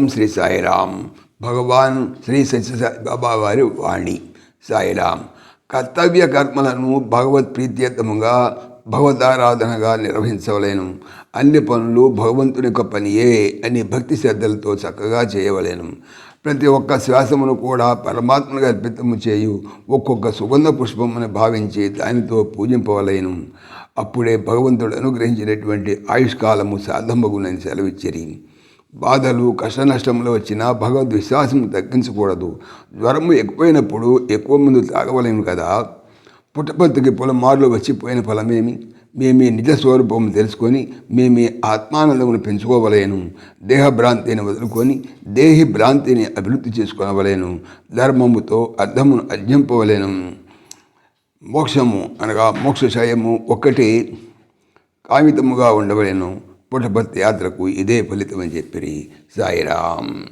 ఓం శ్రీ సాయిరామ్. భగవాన్ శ్రీ సత్యసాయి బాబా వారి వాణి. సాయిరామ్. కర్తవ్య కర్మలను భగవత్ ప్రీత్యర్థముగా భగవదారాధనగా నిర్వహించవలేను. అన్ని పనులు భగవంతుని యొక్క పనియే అని భక్తి శ్రద్ధలతో చక్కగా చేయవలేను. ప్రతి ఒక్క శ్వాసమును కూడా పరమాత్మగా అర్పితము చేయు ఒక్కొక్క సుగంధ పుష్పమును భావించి దానితో పూజింపవలేను. అప్పుడే భగవంతుడు అనుగ్రహించినటువంటి ఆయుష్కాలము సాధమగునని సెలవిచ్చిరి. బాధలు కష్ట నష్టములు వచ్చినా భగవద్ విశ్వాసం తగ్గించకూడదు. జ్వరము ఎక్కువైనప్పుడు ఎక్కువ మందు తాగవలేము కదా. పుట్టపత్తికి పొలమారులు వచ్చిపోయిన ఫలమేమి? మేమే నిజ స్వరూపం తెలుసుకొని మేమే ఆత్మానందమును పెంచుకోవలేను. దేహ భ్రాంతిని వదులుకొని దేహి భ్రాంతిని అభివృద్ధి చేసుకొనవలేను. ధర్మముతో అర్థమును అర్జింపవలేను. మోక్షము అనగా మోక్షశయము ఒక్కటి కామితముగా ఉండవలేను. पुटपथ याद रखो इधे फलित में जे प्री साई राम।